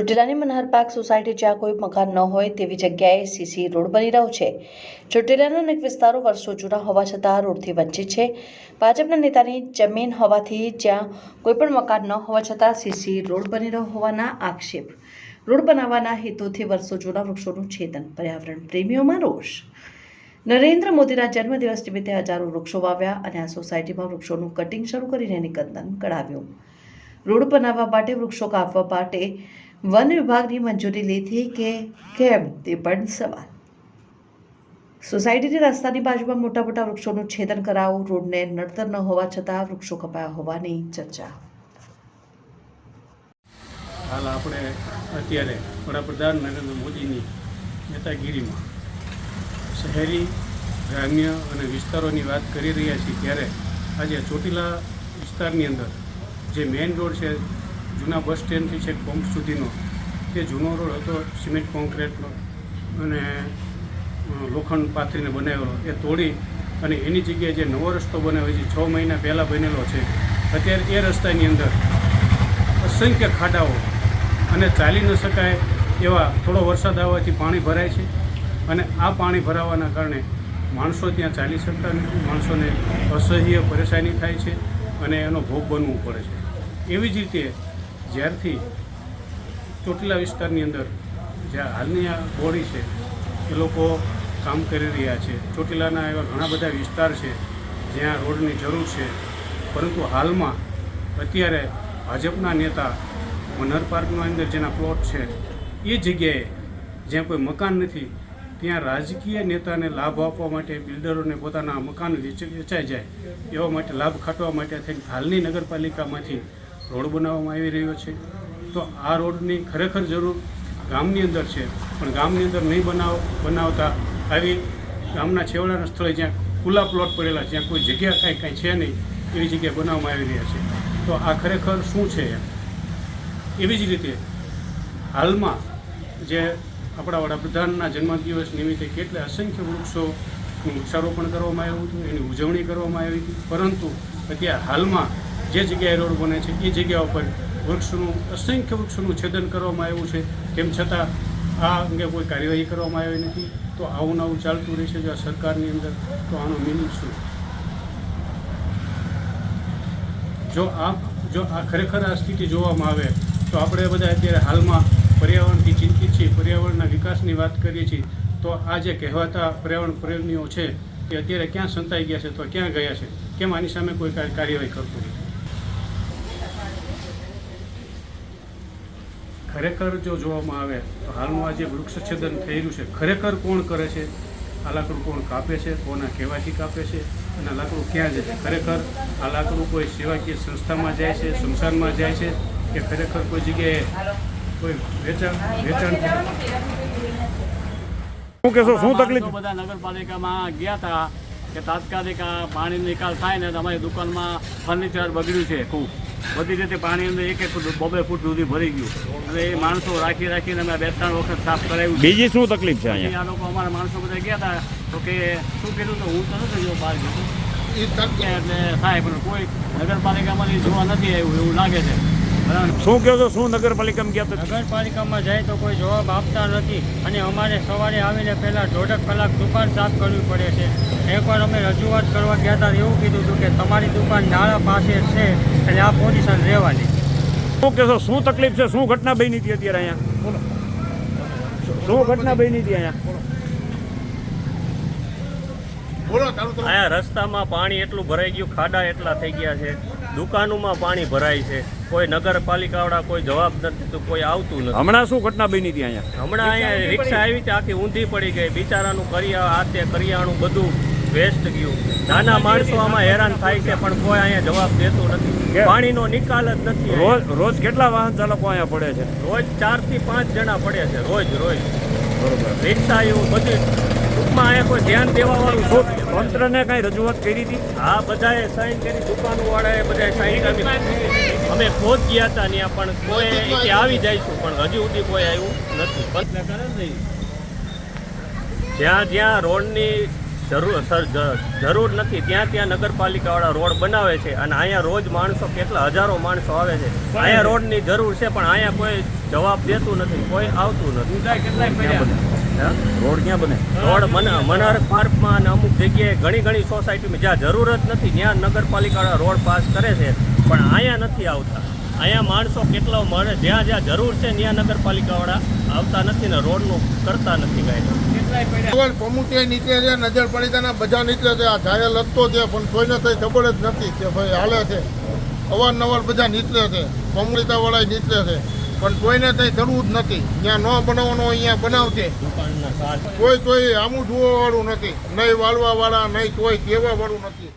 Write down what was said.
ચોટીલાની Manhar park society જ્યાં કોઈ મકાન ન હોય તેવી જગ્યાએ સીસી રોડ બની રહ્યો છે. ચોટીલાના અનેક વિસ્તારો વર્ષો જૂના હોવા છતાં રોડથી વંચિત છે. ભાજપના નેતાની જમીન હોવાથી જ્યાં કોઈ પણ મકાન ન હોવા છતાં સીસી રોડ બની રહ્યો હોવાના આક્ષેપ. રોડ બનાવવાના હેતુથી વર્ષો જૂના વૃક્ષોનું છેદન, પર્યાવરણ પ્રેમીઓમાં રોષ. નરેન્દ્ર મોદીના જન્મદિવસ નિમિત્તે હજારો વૃક્ષો વાવ્યા અને આ સોસાયટીમાં વૃક્ષોનું કટિંગ શરૂ કરીને નિકંદન કઢાવ્યું. રોડ બનાવવા માટે વૃક્ષો કાપવા માટે વન વિભાગની મંજૂરી લીધી કે કેમ તે પણ સવાલ. સોસાયટીની રસ્તાની બાજુમાં મોટા મોટા વૃક્ષોનું છેદન કરાવું, રોડને નડતર ન હોવા છતાં વૃક્ષો કપાયા હોવાની ચર્ચા. હાલ આપણે અત્યારે વડાપ્રધાન નરેન્દ્ર મોદીની નેતાગીરીમાં શહેરી, ગ્રામ્ય અને વિસ્તારોની વાત કરી રહ્યા છીએ. ત્યારે આજે ચોટીલા વિસ્તારની અંદર જે મેઇન રોડ છે, જૂના બસ સ્ટેન્ડથી છેક પંપ સુધીનો, તે જૂનો રોડ હતો સિમેન્ટ કોન્ક્રીટનો અને લોખંડ પાથરીને બનાવેલો. એ તોડી અને એની જગ્યાએ જે નવો રસ્તો બનાવ્યો છે, છ મહિના પહેલાં બનેલો છે, અત્યારે એ રસ્તાની અંદર અસંખ્ય ખાડાઓ અને ચાલી ન શકાય એવા થોડો વરસાદ આવવાથી પાણી ભરાય છે અને આ પાણી ભરાવાના કારણે માણસો ત્યાં ચાલી શકતા નથી, માણસોને અસહ્ય પરેશાની થાય છે અને એનો ભોગ બનવું પડે છે. એવી જ રીતે જ્યારથી ચોટીલા વિસ્તારની અંદર જ્યાં હાલની આ બોડી છે, એ લોકો કામ કરી રહ્યા છે. ચોટીલાના એવા ઘણા બધા વિસ્તાર છે, જ્યાં રોડની જરૂર છે. પરંતુ હાલમાં અત્યારે ભાજપના નેતા મનહર પાર્કની અંદર જેના પ્લોટ છે, એ જગ્યાએ જ્યાં કોઈ મકાન નથી, ત્યાં રાજકીય નેતાને લાભ આપવા માટે બિલ્ડરોને પોતાના મકાન વેચ- વેચાઈ જાય, એવા માટે લાભ ખાટવા માટે થઈને હાલની નગરપાલિકામાંથી રોડ બનાવવામાં આવી રહ્યો છે. તો આ રોડની ખરેખર જરૂર ગામની અંદર છે. પણ ગામની અંદર નહીં બનાવ, બનાવતા આવી ગામના છેવાડાના સ્થળે જ્યાં ખુલ્લા પ્લોટ પડેલા, જ્યાં કોઈ જગ્યા કાંઈ કાંઈ છે નહીં, એવી જગ્યા બનાવવામાં આવી રહ્યા છે. તો આ ખરેખર શું છે? એવી જ રીતે હાલમાં જે આપણા વડાપ્રધાનના જન્મદિવસ નિમિત્તે કેટલા અસંખ્ય વૃક્ષોનું વૃક્ષારોપણ કરવામાં આવ્યું હતું, એની ઉજવણી કરવામાં આવી હતી. પરંતુ અત્યારે હાલમાં જે જગ્યાએ રોડ બને છે, એ જગ્યા ઉપર વૃક્ષનું, અસંખ્ય વૃક્ષોનું છેદન કરવામાં આવ્યું છે. તેમ છતાં આ અંગે કોઈ કાર્યવાહી કરવામાં આવી નથી. તો આવું નવું ચાલતું રહેશે જો આ સરકારની અંદર, તો આનો મિનિંગ શું? જો આ જો આ ખરેખર આ સ્થિતિ જોવામાં આવે, તો આપણે બધા અત્યારે હાલમાં પર્યાવરણથી ચિંતિત છીએ. પર્યાવરણના વિકાસની વાત કરીએ છીએ, તો આ જે કહેવાતા પર્યાવરણ પ્રેમીઓ છે, એ અત્યારે ક્યાં સંતાઈ ગયા છે, તો ક્યાં ગયા છે? કેમ આની સામે કોઈ કાર્યવાહી કરતું નથી? ખરેખર જો જોવામાં આવે તો હાલમાં આ જે વૃક્ષછેદન થઈ રહ્યું છે ખરેખર કોણ કરે છે? આ લાકડું કોણ કાપે છે? કોના કહેવાથી કાપે છે? અને આ લાકડું ક્યાં જાય છે? ખરેખર આ લાકડું કોઈ સેવાકીય સંસ્થામાં જાય છે સંસારમાં જાય છે કે ખરેખર કોઈ જગ્યાએ કોઈ વેચાણ વેચાણ શું કહેશો? શું તકલીફ? બધા નગરપાલિકામાં ગયા હતા કે તાત્કાલિક આ પાણી નિકાલ થાય ને તમારી દુકાનમાં ફર્નિચર બગડ્યું છે ખૂબ. બધી રીતે પાણી અંદર એક એક ફૂટ બબે ફૂટ સુધી ભરી ગયું. અને એ માણસો રાખી રાખીને અમે બે ત્રણ વખત સાફ કરાવ્યું. બીજી શું તકલીફ છે અહીંયા? આ લોકો અમારા માણસો બધા ગયા હતા તો કે શું કીધું તો? હું તો નથી ગયો બહાર ગયો. એટલે થાય પણ કોઈ નગરપાલિકામાંથી જોવા નથી આવ્યું એવું લાગે છે. શું કહો છો? શું નગરપાલિકામાં ગયા હતા નગરપાલિકામાં જાય તો કોઈ જવાબ આપતા નથી અને અમારે સવારે આવીને પહેલાં દોઢક કલાક દુકાન સાફ કરવી પડે છે. એકવાર અમે રજૂઆત કરવા ગયા હતા એવું કીધું હતું કે તમારી દુકાન નાળા પાસે છે એટલે આ પોઝિશન રહેવાની. શું કહેશો શું તકલીફ છે? શું ઘટના બની હતી અત્યારે અહીંયા? બોલો શું ઘટના બની હતી અહીંયા? અહીંયા રસ્તામાં પાણી એટલું ભરાઈ ગયું ખાડા એટલા થઈ ગયા છે. દુકાનોમાં પાણી ભરાય છે. કોઈ નગરપાલિકાવાળા કોઈ જવાબ નથી તો કોઈ આવતું નથી. હમણાં શું ઘટના બની હતી અહીંયા? હમણાં અહીંયા રિક્ષા આવી હતી આખી ઊંધી પડી ગઈ. બિચારાનું કરિયા તે કરિયાણું બધું વેસ્ટ ગયું. નાના માણસો આમાં હેરાન થાય છે પણ કોઈ અહીંયા જવાબ દેતું નથી. પાણીનો નિકાલ જ નથી રોજ રોજ કેટલા વાહન ચાલકો અહીંયા પડે છે? રોજ ચારથી પાંચ જણા પડે છે રોજ રોજ. બરોબર. રિક્ષા એવું બધી ટૂંકમાં અહીંયા કોઈ ધ્યાન દેવા વાળું શું તંત્રને કાંઈ રજૂઆત કરી હતી? આ બધાએ સાઈન કરી દુકાનો વાળાએ બધાએ સાઈન કરી. અમે ખોદ ગયા હતા ત્યાં પણ કોઈ આવી જઈશું પણ હજુ સુધી કોઈ આવ્યું નથી. જ્યાં જ્યાં રોડની જરૂર સર જ- જરૂર નથી. ત્યાં ત્યાં નગરપાલિકાવાળા રોડ બનાવે છે અને અહીંયા રોજ માણસો કેટલા હજારો માણસો આવે છે. અહીંયા રોડની જરૂર છે પણ અહીંયા કોઈ જવાબ દેતું નથી કોઈ આવતું નથી. રોડ ક્યાં બને? રોડ મનહર મનાર પાર્કમાં અને અમુક જગ્યાએ ઘણી ઘણી સોસાયટીમાં જ્યાં જરૂર જ નથી ત્યાં નગરપાલિકાવાળા રોડ પાસ કરે છે. પણ અહીંયા નથી આવતા. અહીંયા માણસો કેટલા મળે જ્યાં જ્યાં જરૂર છે ત્યાં નગરપાલિકાવાળા આવતા નથી ને રોડનું કરતા નથી કાંઈ અવાર છે નજર પાલિકાના બધા નીકળે છે. આ ઘાયલ લગતો છે પણ કોઈને કંઈ ખબર જ નથી કે ભાઈ હાલે છે. અવારનવાર બધા નીકળે છે. પમડીતાવાળા નીકળે છે. પણ કોઈને કંઈ કરવું જ નથી. ત્યાં ન બનાવવાનો અહીંયા બનાવશે કોઈ કોઈ આમું જોવાવાળું નથી. નહીં વાળવા વાળા નહીં કોઈ કહેવા વાળું નથી.